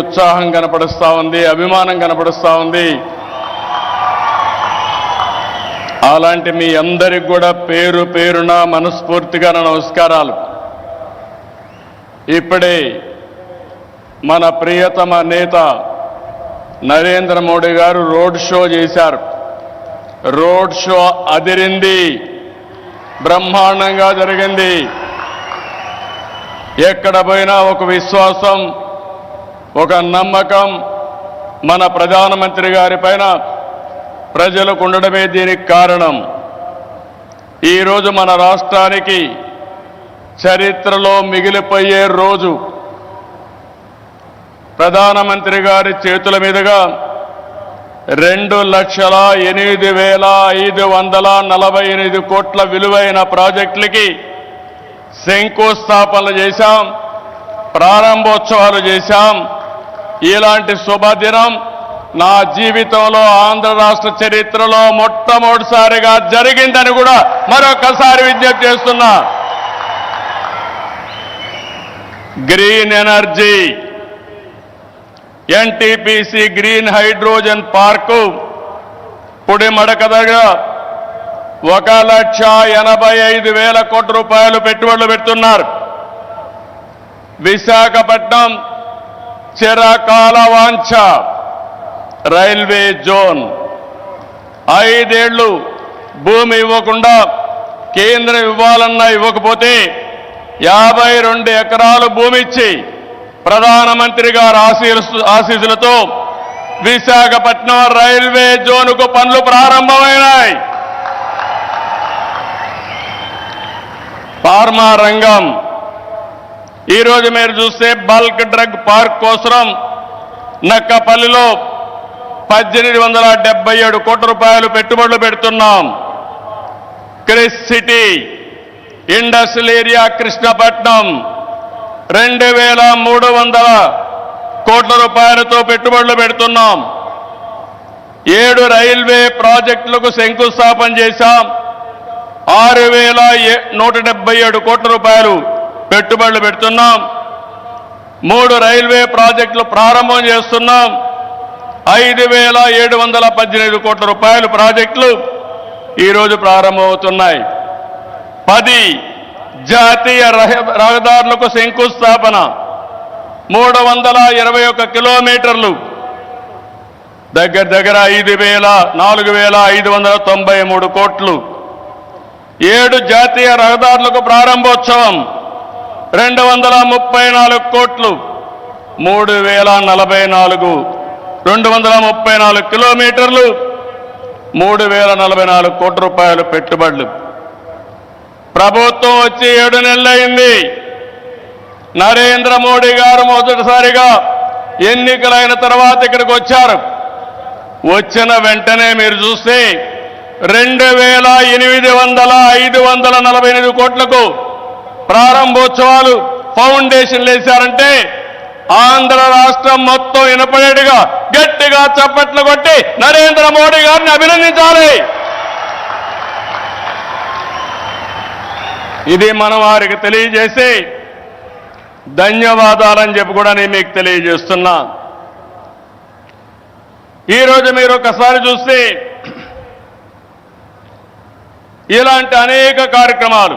ఉత్సాహం కనపడుస్తూ ఉంది అభిమానం కనపడుస్తూ ఉంది అలాంటి మీ అందరికి కూడా పేరు పేరున మనస్ఫూర్తిగా నా నమస్కారాలు ఇప్పుడే మన ప్రియతమ నేత నరేంద్ర మోడీ గారు రోడ్ షో చేశారు రోడ్ షో అదిరింది బ్రహ్మాండంగా జరిగింది ఎక్కడ పోయినా ఒక విశ్వాసం ఒక నమ్మకం మన ప్రధానమంత్రి గారి పైన ప్రజలకు ఉండడమే దీనికి కారణం ఈరోజు మన రాష్ట్రానికి చరిత్రలో మిగిలిపోయే రోజు ప్రధానమంత్రి గారి చేతుల మీదుగా రెండు లక్షల ఎనిమిది వేల ఐదు వందల నలభై ఎనిమిది కోట్ల విలువైన ప్రాజెక్టులకి శంకుస్థాపనలు చేశాం ప్రారంభోత్సవాలు చేశాం ఇలాంటి శుభదినం నా జీవితంలో ఆంధ్ర రాష్ట్ర చరిత్రలో మొట్టమొదటిసారిగా జరిగిందని కూడా మరొకసారి విజ్ఞప్తి చేస్తున్నా green energy NTPC green hydrogen park మడక దగ్గర ఒక లక్ష ఎనభై ఐదు వేల కోట్ల రూపాయలు పెట్టుబడులు పెడుతున్నారు విశాఖపట్నం చిరకాల వాంఛ రైల్వే జోన్ ఐదేళ్లు భూమి ఇవ్వకుండా కేంద్రం ఇవ్వాలన్నా ఇవ్వకపోతే యాభై రెండు ఎకరాలు భూమి ఇచ్చి ప్రధానమంత్రి గారు ఆశీసులతో విశాఖపట్నం రైల్వే జోన్కు పనులు ప్రారంభమైనాయి ఫార్మా రంగం ఈరోజు మీరు చూస్తే బల్క్ డ్రగ్ పార్క్ కోసం నక్కపల్లిలో పద్దెనిమిది వందల డెబ్బై ఏడు కోట్ల రూపాయలు పెట్టుబడులు పెడుతున్నాం Kris City industrial area Krishnapatnam రెండు వేల మూడు వందల కోట్ల రూపాయలతో పెట్టుబడులు పెడుతున్నాం ఏడు రైల్వే ప్రాజెక్టులకు శంకుస్థాపన చేశాం ఆరు వేల నూట డెబ్బై ఏడు కోట్ల రూపాయలు పెట్టుబడులు పెడుతున్నాం మూడు రైల్వే ప్రాజెక్టులు ప్రారంభం చేస్తున్నాం ఐదు వేల ఏడు వందల పద్దెనిమిది కోట్ల రూపాయలు ప్రాజెక్టులు ఈరోజు ప్రారంభమవుతున్నాయి పది జాతీయ రహదారులకు శంకుస్థాపన మూడు వందల ఇరవై ఒక్క కిలోమీటర్లు దగ్గర దగ్గర ఐదు వేల నాలుగు వేల ఐదు వందల తొంభై మూడు కోట్లు ఏడు జాతీయ రహదారులకు ప్రారంభోత్సవం రెండు వందల ముప్పై నాలుగు కోట్లు మూడు వేల నలభై నాలుగు రెండు వందల ముప్పై నాలుగు కిలోమీటర్లు మూడు వేల నలభై నాలుగు కోట్ల రూపాయలు పెట్టుబడులు ప్రభుత్వం వచ్చి ఏడు నెలలైంది నరేంద్ర మోడీ గారు మొదటిసారిగా ఎన్నికలైన తర్వాత ఇక్కడికి వచ్చారు వచ్చిన వెంటనే మీరు చూస్తే రెండు వేల ఎనిమిది వందల ఐదు వందల నలభై ఎనిమిది కోట్లకు ప్రారంభోత్సవాలు ఫౌండేషన్ వేశారంటే ఆంధ్ర రాష్ట్రం మొత్తం వినపడేట్టుగా గట్టిగా చప్పట్లు కొట్టి నరేంద్ర మోడీ గారిని అభినందించాలి ఇది మనం వారికి తెలియజేసి ధన్యవాదాలని చెప్పి కూడా నేను మీకు తెలియజేస్తున్నా ఈరోజు మీరు ఒకసారి చూస్తే ఇలాంటి అనేక కార్యక్రమాలు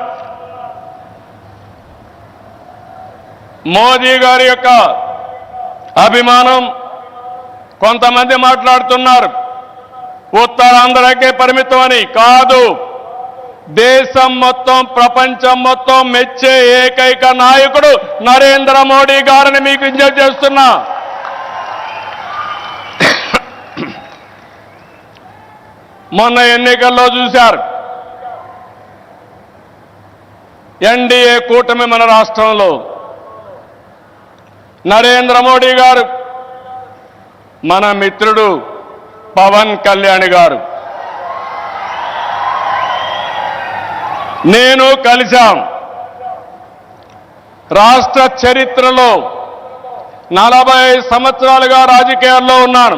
మోదీ గారి యొక్క అభిమానం కొంతమంది మాట్లాడుతున్నారు ఉత్తరాంధ్రకే పరిమితం అని కాదు దేశం మొత్తం ప్రపంచం మొత్తం మెచ్చే ఏకైక నాయకుడు నరేంద్ర మోడీ గారిని మీకు ఇంజర్ చేస్తున్నా మొన్న ఎన్నికల్లో చూశారు ఎన్డీఏ కూటమి మన రాష్ట్రంలో నరేంద్ర మోడీ గారు మన మిత్రుడు పవన్ కళ్యాణ్ గారు నేను కలిశాం రాష్ట్ర చరిత్రలో నలభై ఐదు సంవత్సరాలుగా రాజకీయాల్లో ఉన్నాను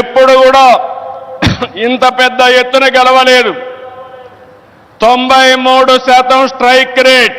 ఎప్పుడు కూడా ఇంత పెద్ద ఎత్తున గెలవలేదు తొంభై మూడు శాతం స్ట్రైక్ రేట్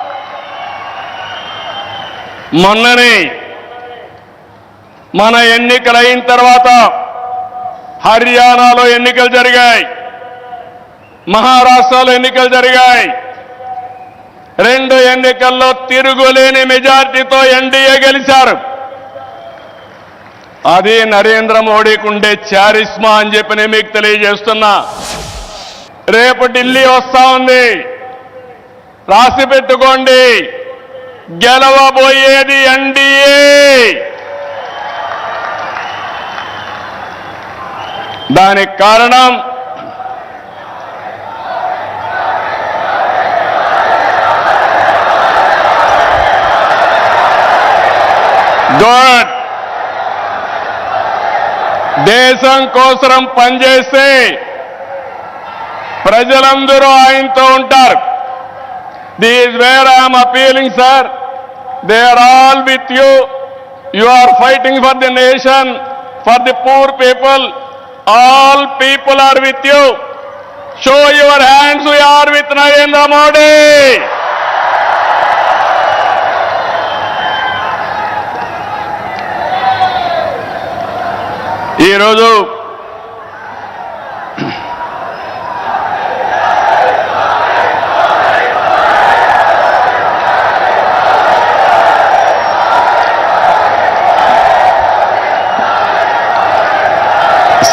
మొన్ననే మన ఎన్నికలు అయిన తర్వాత హర్యానాలో ఎన్నికలు జరిగాయి మహారాష్ట్రలో ఎన్నికలు జరిగాయి రెండు ఎన్నికల్లో తిరుగులేని మెజార్టీతో ఎన్డీఏ గెలిచారు అది నరేంద్ర మోడీకి ఉండే చారిస్మా అని చెప్పి నేను మీకు తెలియజేస్తున్నా రేపు ఢిల్లీ వస్తా ఉంది రాసి పెట్టుకోండి గెలవబోయేది ఎన్డీఏ దానికి కారణం గుడ్ దేశం కోసం పనిచేస్తే ప్రజలందరూ ఆయనతో ఉంటారు these wear I'm appealing sir they are all with you you are fighting for the nation for the poor people all people are with you show your hands you are with Narendra Modi ఈరోజు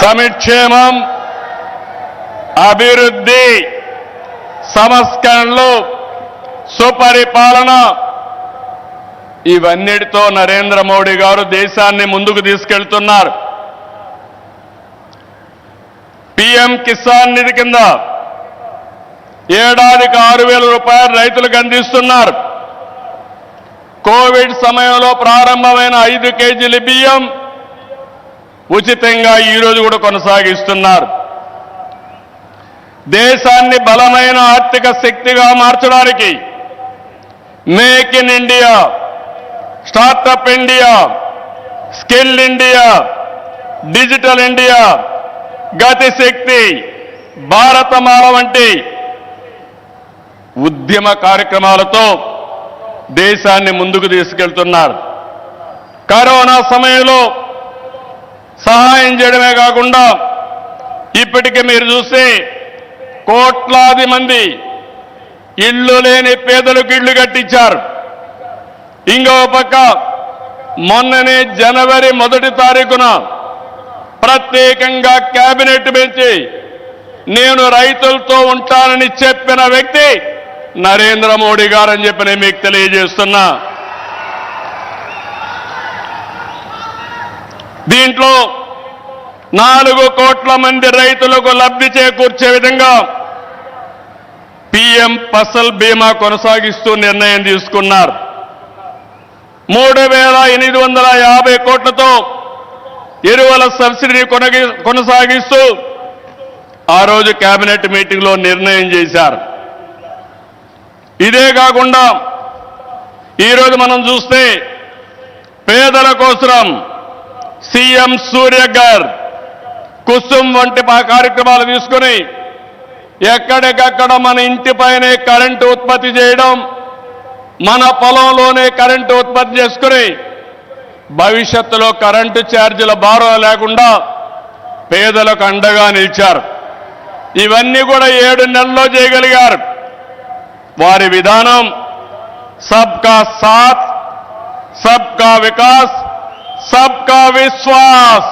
సమిక్షేమం అభివృద్ధి సంస్కరణలు సుపరిపాలన ఇవన్నిటితో నరేంద్ర మోడీ గారు దేశాన్ని ముందుకు తీసుకెళ్తున్నారు PM Kisan నిధి కింద ఏడాదికి ఆరు వేల రూపాయలు రైతులకు అందిస్తున్నారు కోవిడ్ సమయంలో ప్రారంభమైన ఐదు కేజీల బియ్యం ఉచితంగా ఈరోజు కూడా కొనసాగిస్తున్నారు దేశాన్ని బలమైన ఆర్థిక శక్తిగా మార్చడానికి make in India startup India skill India digital India Gatishakti Bharatmala వంటి ఉద్యమ కార్యక్రమాలతో దేశాన్ని ముందుకు తీసుకెళ్తున్నారు కరోనా సమయంలో సహాయం చేయడమే కాకుండా ఇప్పటికే మీరు చూస్తే కోట్లాది మంది ఇళ్ళు లేని పేదలకు ఇళ్ళు కట్టించారు ఇంకో పక్క మొన్ననే జనవరి మొదటి తారీఖున ప్రత్యేకంగా కేబినెట్ పెంచి నేను రైతులతో ఉంటానని చెప్పిన వ్యక్తి నరేంద్ర మోడీ గారని చెప్పి నేను మీకు తెలియజేస్తున్నా దీంట్లో నాలుగు కోట్ల మంది రైతులకు లబ్ధి చేకూర్చే విధంగా పిఎం ఫసల్ బీమా కొనసాగిస్తూ నిర్ణయం తీసుకున్నారు మూడు వేల ఎనిమిది వందల యాభై కోట్లతో ఎరువుల సబ్సిడీ కొనగి కొనసాగిస్తూ ఆ రోజు కేబినెట్ మీటింగ్లో నిర్ణయం చేశారు ఇదే కాకుండా ఈరోజు మనం చూస్తే పేదల కోసం సీఎం సూర్య గార్ కుసుమ్ వంటి కార్యక్రమాలు తీసుకుని ఎక్కడికక్కడ మన ఇంటిపైనే కరెంటు ఉత్పత్తి చేయడం మన పొలంలోనే కరెంటు ఉత్పత్తి చేసుకుని భవిష్యత్తులో కరెంటు ఛార్జీల భారం లేకుండా పేదలకు అండగా నిలిచారు ఇవన్నీ కూడా ఏడు నెలల్లో చేయగలిగారు వారి విధానం సబ్కా సాత్ సబ్కా వికాస్ సబ్కా విశ్వాస్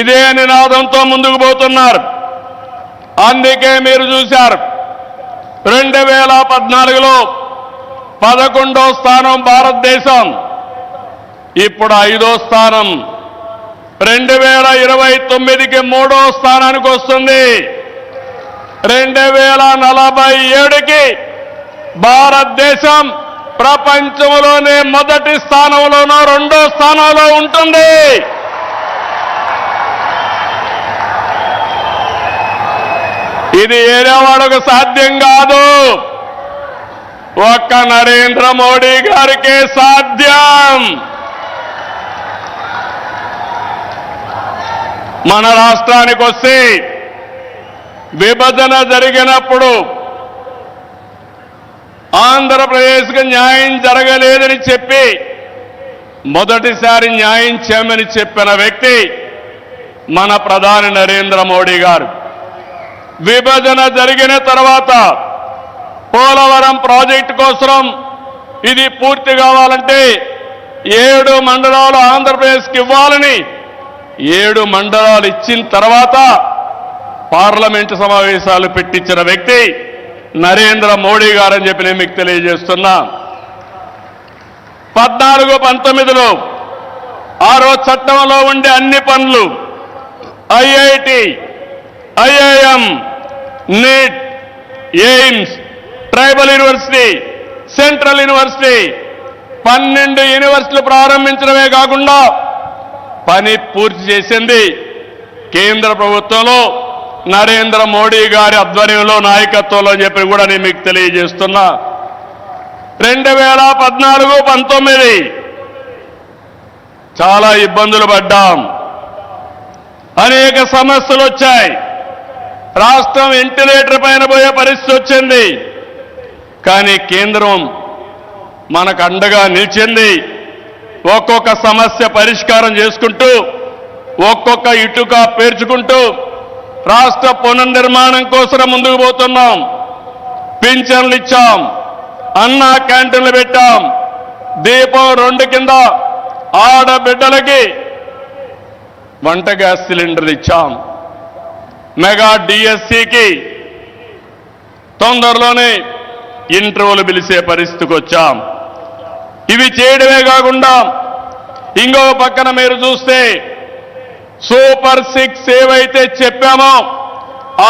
ఇదే నినాదంతో ముందుకు పోతున్నారు అందుకే మీరు చూశారు రెండు వేల పద్నాలుగులో పదకొండో స్థానం భారతదేశం ఇప్పుడు ఐదో స్థానం రెండు వేల ఇరవై తొమ్మిదికి మూడో స్థానానికి వస్తుంది రెండు వేల నలభై ఏడుకి భారతదేశం ప్రపంచంలోనే మొదటి స్థానంలోనో రెండో స్థానంలో ఉంటుంది ఇది ఏదో సాధ్యం కాదు ఒక్క నరేంద్ర మోడీ గారికే సాధ్యం మన రాష్ట్రానికి వస్తే విభజన జరిగినప్పుడు ఆంధ్రప్రదేశ్కి న్యాయం జరగలేదని చెప్పి మొదటిసారి న్యాయం చేయమని చెప్పిన వ్యక్తి మన ప్రధాని నరేంద్ర మోడీ గారు విభజన జరిగిన తర్వాత పోలవరం ప్రాజెక్టు కోసం ఇది పూర్తి కావాలంటే ఏడు మండలాలు ఆంధ్రప్రదేశ్కి ఇవ్వాలని ఏడు మండలాలు ఇచ్చిన తర్వాత పార్లమెంటు సమావేశాలు పెట్టించిన వ్యక్తి నరేంద్ర మోడీ గారని చెప్పి నేను మీకు తెలియజేస్తున్నా పద్నాలుగు పంతొమ్మిదిలో ఆరో చట్టంలో ఉండే అన్ని పనులు IIT IIM NEET AIIMS tribal university central university పన్నెండు యూనివర్సిటీలు ప్రారంభించడమే కాకుండా పని పూర్తి చేసింది కేంద్ర ప్రభుత్వంలో నరేంద్ర మోడీ గారి ఆధ్వర్యంలో నాయకత్వంలో అని చెప్పి కూడా నేను మీకు తెలియజేస్తున్నా రెండు వేల పద్నాలుగు పంతొమ్మిది చాలా ఇబ్బందులు పడ్డాం అనేక సమస్యలు వచ్చాయి రాష్ట్రం వెంటిలేటర్ పైన పోయే పరిస్థితి వచ్చింది కానీ కేంద్రం మనకు అండగా నిలిచింది ఒక్కొక్క సమస్య పరిష్కారం చేసుకుంటూ ఒక్కొక్క ఇటుక పేర్చుకుంటూ రాష్ట్ర పునర్నిర్మాణం కోసం ముందుకు పోతున్నాం పింఛన్లు ఇచ్చాం అన్న క్యాంటీన్లు పెట్టాం దీపం రెండు కింద ఆడబిడ్డలకి వంట గ్యాస్ సిలిండర్లు ఇచ్చాం మెగా డిఎస్సికి తొందరలోనే ఇంటర్వ్యూలు పిలిచే పరిస్థితికి వచ్చాం ఇవి చేయడమే కాకుండా ఇంకో పక్కన మీరు చూస్తే సూపర్ సిక్స్ ఏవైతే చెప్పామో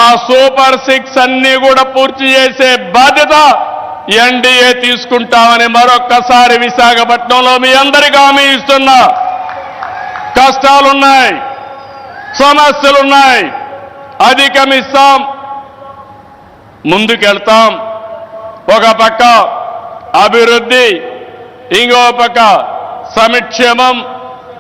ఆ సూపర్ సిక్స్ అన్ని కూడా పూర్తి చేసే బాధ్యత ఎన్డీఏ తీసుకుంటామని మరొక్కసారి విశాఖపట్నంలో మీ అందరికీ హామీ ఇస్తున్నా కష్టాలున్నాయి సమస్యలున్నాయి అధిగమిస్తాం ముందుకెళ్తాం ఒక పక్క అభివృద్ధి ఇంకో పక్క సంక్షేమం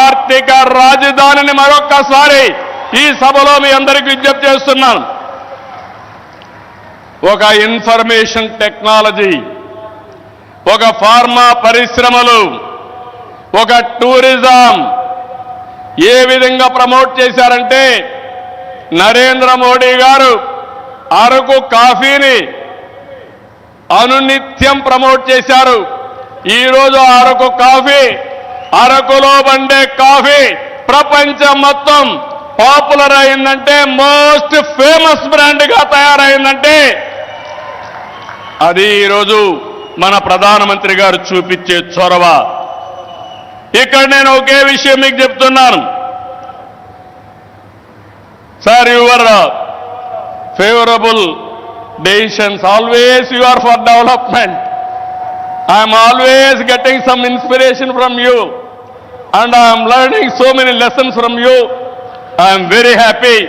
ఆర్థిక రాజధానిని మరొక్కసారి ఈ సభలో మీ అందరికీ విజ్ఞప్తి చేస్తున్నాను ఒక ఇన్ఫర్మేషన్ టెక్నాలజీ ఒక ఫార్మా పరిశ్రమలు ఒక టూరిజం ఏ విధంగా ప్రమోట్ చేశారంటే నరేంద్ర మోడీ గారు అరకు కాఫీని అనునిత్యం ప్రమోట్ చేశారు ఈరోజు అరకు కాఫీ అరకులో పండే కాఫీ ప్రపంచం మొత్తం పాపులర్ అయిందంటే మోస్ట్ ఫేమస్ బ్రాండ్గా తయారైందంటే అది ఈరోజు మన ప్రధానమంత్రి గారు చూపించే చొరవ ఇక్కడ నేను ఒకే విషయం మీకు చెప్తున్నాను sir your favourable decisions always you are for development I am always getting some inspiration from you and I am learning so many lessons from you. I am very happy.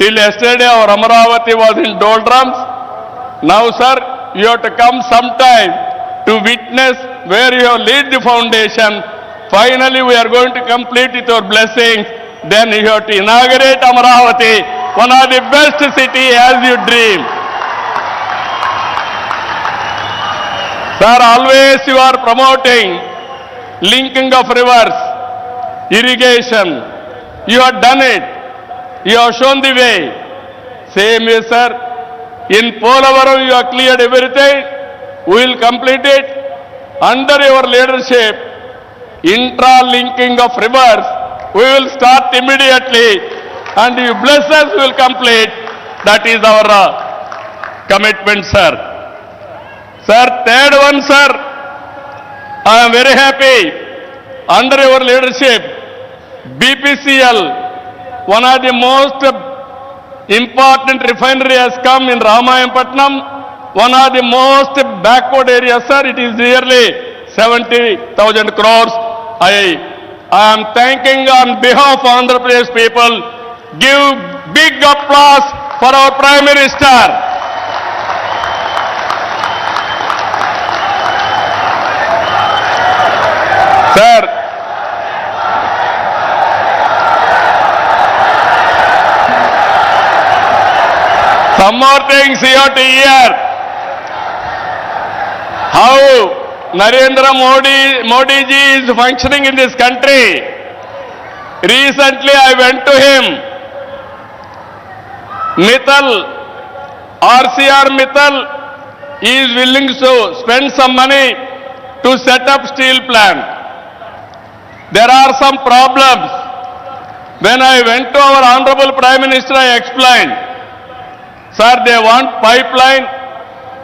Till yesterday our Amaravati was in doldrums. Now sir, you have to come sometime to witness where you have laid the foundation. Finally we are going to complete with your blessings. Then you have to inaugurate Amaravati, one of the best city as you dream. Sir, always you are promoting linking of rivers, irrigation. You have done it. You have shown the way. Same way, sir. In Polavaram, you have cleared everything. We will complete it. Under your leadership, intra-linking of rivers, we will start immediately. And you bless us, we will complete. That is our uh, commitment, sir. Sir, third one, sir, I am very happy under your leadership. BPCL, one of the most important refinery has come in Ramaiampatnam, one of the most backward areas, sir. It is nearly 70,000 crores. I am thanking on behalf of Andhra Pradesh people. Give big applause for our Prime Minister. Some more things you have to hear. How Narendra Modi, Modi ji is functioning in this country. Recently I went to him. Mittal, RCR Mittal is willing to spend some money to set up steel plant. There are some problems. When I went to our Honorable Prime Minister, I explained Sir, they want pipeline.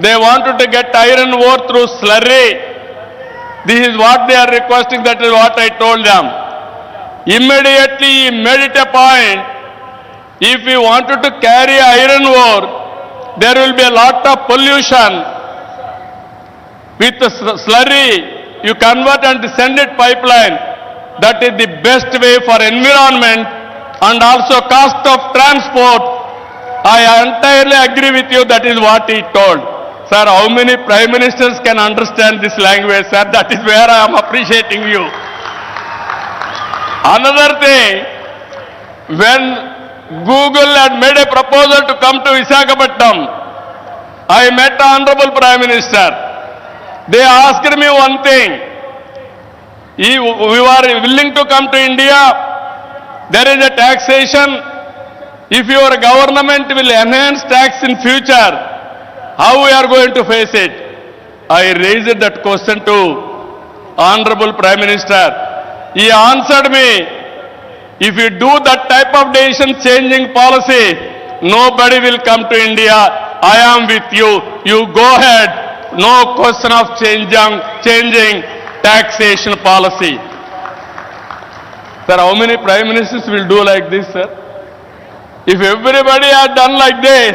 They wanted to get iron ore through slurry. This is what they are requesting. That is what I told them. Immediately he made it a point. If we wanted to carry iron ore, there will be a lot of pollution. With slurry, you convert and send it pipeline. That is the best way for environment and also cost of transport I entirely agree with you. That is what he told. Sir, how many prime ministers can understand this language, sir? That is where I am appreciating you. Another thing, when Google had made a proposal to come to Visakhapatnam, I met the Honorable Prime Minister. They asked me one thing. we were willing to come to India. There is a taxation if your government will enhance tax in future, how we are going to face it? I raised that question to Honorable Prime Minister. He answered me, if you do that type of decision changing policy, nobody will come to India. I am with you. You go ahead. No question of changing, changing taxation policy. Sir, how many prime ministers will do like this, sir? If everybody had done like this,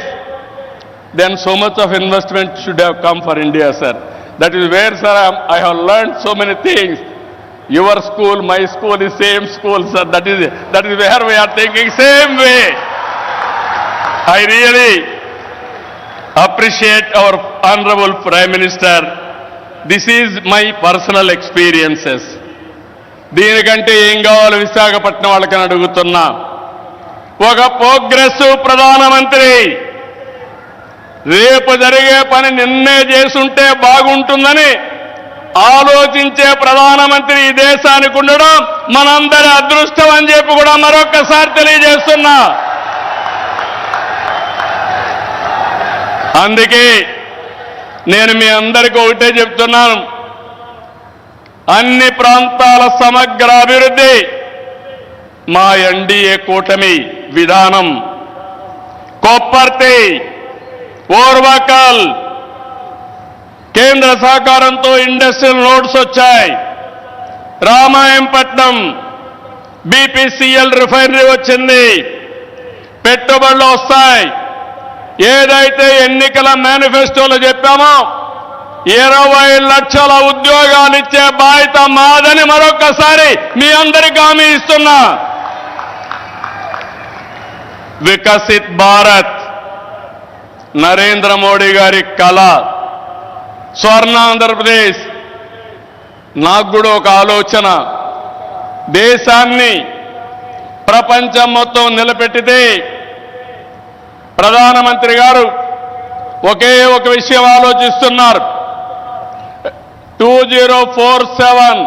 then so much of investment should have come for India, sir. That is where, sir, I have learned so many things. Your school, my school, is same school, sir. That is, that is where we are thinking same way. I really appreciate our Honorable Prime Minister. this is my personal experiences దీనికంటే ఏం కావాలో విశాఖపట్నం వాళ్ళకని అడుగుతున్నా ఒక progressive ప్రధానమంత్రి రేపు జరిగే పని నిన్నే చేసుంటే బాగుంటుందని ఆలోచించే ప్రధానమంత్రి ఈ దేశానికి ఉండడం మనందరి అదృష్టం అని చెప్పి కూడా మరొక్కసారి తెలియజేస్తున్నా అందుకే నేను మీ అందరికీ ఒకటే చెప్తున్నాను అన్ని ప్రాంతాల సమగ్ర అభివృద్ధి మా ఎన్డీఏ కూటమి విధానం కొప్పర్తి ఓర్వకల్ కేంద్ర సహకారంతో ఇండస్ట్రియల్ రోడ్స్ వచ్చాయి రామాయంపట్నం బీపీసీఎల్ రిఫైనరీ వచ్చింది పెట్టుబడులు వస్తాయి ఏదైతే ఎన్నికల మేనిఫెస్టోలో చెప్పామో ఇరవై లక్షల ఉద్యోగాలు ఇచ్చే బాధ్యత మాదని మరొకసారి మీ అందరికీ హామీ ఇస్తున్నా వికసిత్ భారత్ నరేంద్ర మోడీ గారి కళ స్వర్ణ ఆంధ్రప్రదేశ్ నాకు కూడా ఒక ఆలోచన దేశాన్ని ప్రపంచం మొత్తం నిలబెట్టితే ప్రధానమంత్రి గారు ఒకే ఒక విషయం ఆలోచిస్తున్నారు two zero four seven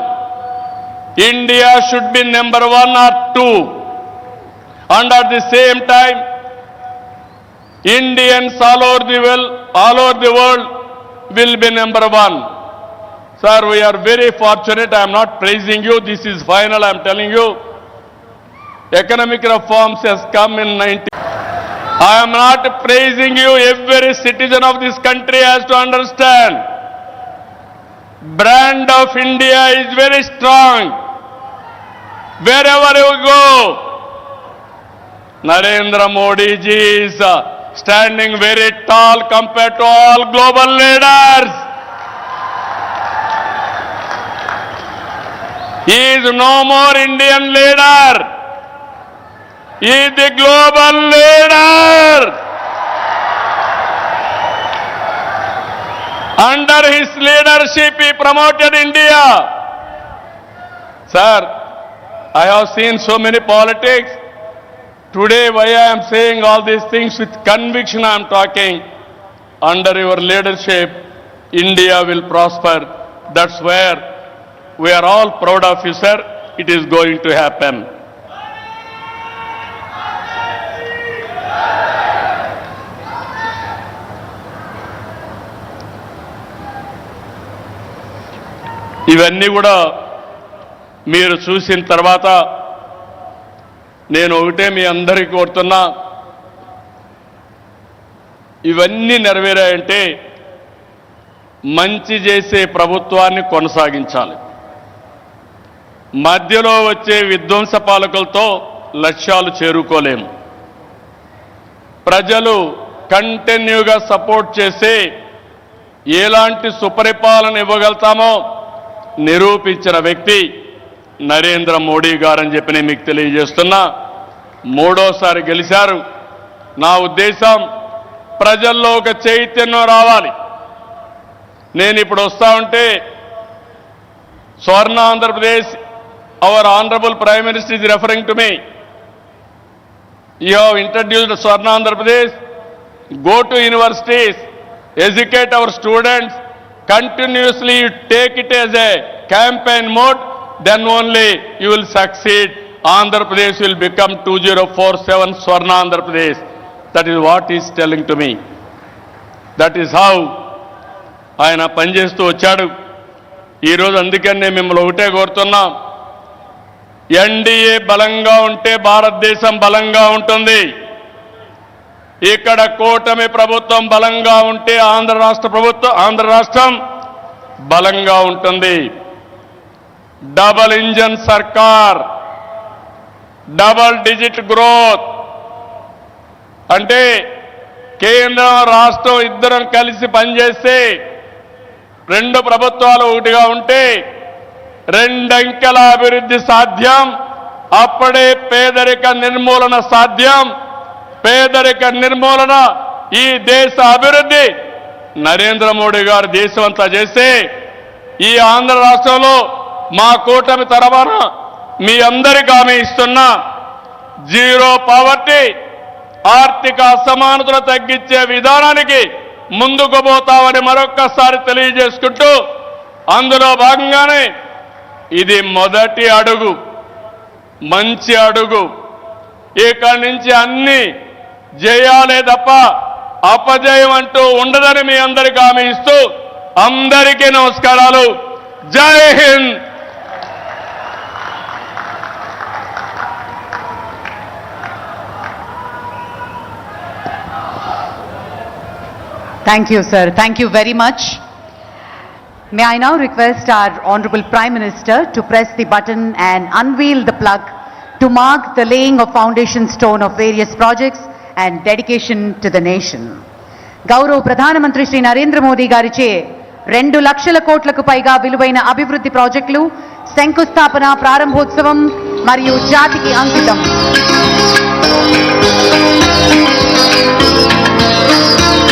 India should be number one or two And at the same time, Indians all over the world, all over the world will be number one. Sir, we are very fortunate. I am not praising you. This is final. I am telling you. Economic reforms has come in 90. I am not praising you. Every citizen of this country has to understand. Brand of India is very strong. Wherever you go, Narendra Modi ji is uh, standing very tall compared to all global leaders. He is no more Indian leader. He is the global leader. Under his leadership, he promoted India. Sir, I have seen so many politics. Today why I'm saying all these things with conviction I'm talking under your leadership India will prosper that's where we're all proud of you sir it is going to happen ఇవన్నీ కూడా మీరు చూసిన తర్వాత నేను ఒకటే మీ అందరికీ కోరుతున్నా ఇవన్నీ నెరవేరాయంటే మంచి చేసే ప్రభుత్వాన్ని కొనసాగించాలి మధ్యలో వచ్చే విధ్వంస పాలకులతో లక్ష్యాలు చేరుకోలేము ప్రజలు కంటిన్యూగా సపోర్ట్ చేసి ఎలాంటి సుపరిపాలన ఇవ్వగలుగుతామో నిరూపించిన వ్యక్తి నరేంద్ర మోడీ గారని చెప్పి నేను మీకు తెలియజేస్తున్నా మూడోసారి గెలిచారు నా ఉద్దేశం ప్రజల్లో ఒక చైతన్యం రావాలి నేను ఇప్పుడు వస్తా ఉంటే Swarna Andhra Pradesh our honourable prime minister is referring to me you have introduced Swarna Andhra Pradesh go to universities educate our students continuously you take it as a campaign mode then only you will succeed Andhra Pradesh will become two zero four seven Swarna Andhra Pradesh that what what is telling to me that is how ఆయన పనిచేస్తూ వచ్చాడు ఈరోజు అందుకనే మిమ్మల్ని ఒకటే కోరుతున్నాం NDA బలంగా ఉంటే భారతదేశం బలంగా ఉంటుంది ఇక్కడ కూటమి ప్రభుత్వం బలంగా ఉంటే ఆంధ్ర రాష్ట్ర ప్రభుత్వం ఆంధ్ర రాష్ట్రం బలంగా ఉంటుంది డబల్ ఇంజన్ సర్కార్ డబల్ డిజిట్ గ్రోత్ అంటే కేంద్రం రాష్ట్రం ఇద్దరం కలిసి పనిచేస్తే రెండు ప్రభుత్వాలు ఒకటిగా ఉంటే రెండంకెల అభివృద్ధి సాధ్యం అప్పుడే పేదరిక నిర్మూలన సాధ్యం పేదరిక నిర్మూలన ఈ దేశ అభివృద్ధి నరేంద్ర మోడీ గారు దేశమంతా చేస్తే ఈ ఆంధ్ర రాష్ట్రంలో మా కూటమి తరఫున మీ అందరికీ హామీ ఇస్తున్నా జీరో పావర్టీ ఆర్థిక అసమానతలు తగ్గించే విధానానికి ముందుకు పోతామని మరొక్కసారి తెలియజేసుకుంటూ అందులో భాగంగానే ఇది మొదటి అడుగు మంచి అడుగు ఇక్కడి నుంచి అన్ని జయాలే తప్ప అపజయం అంటూ ఉండదని మీ అందరికీ ఆమె ఇస్తూ అందరికీ నమస్కారాలు జై Hind Thank you, sir. Thank you very much. May I now request our Honorable Prime Minister to press the button and unveil the plug to mark the laying of foundation stone of various projects and dedication to the nation. గౌరవ ప్రధానమంత్రి శ్రీ నరేంద్ర మోదీ గారిచే రెండు లక్షల కోట్లకు పైగా విలువైన అభివృద్ధి ప్రాజెక్టులు శంకుస్థాపన ప్రారంభోత్సవం మరియు జాతికి అంకితం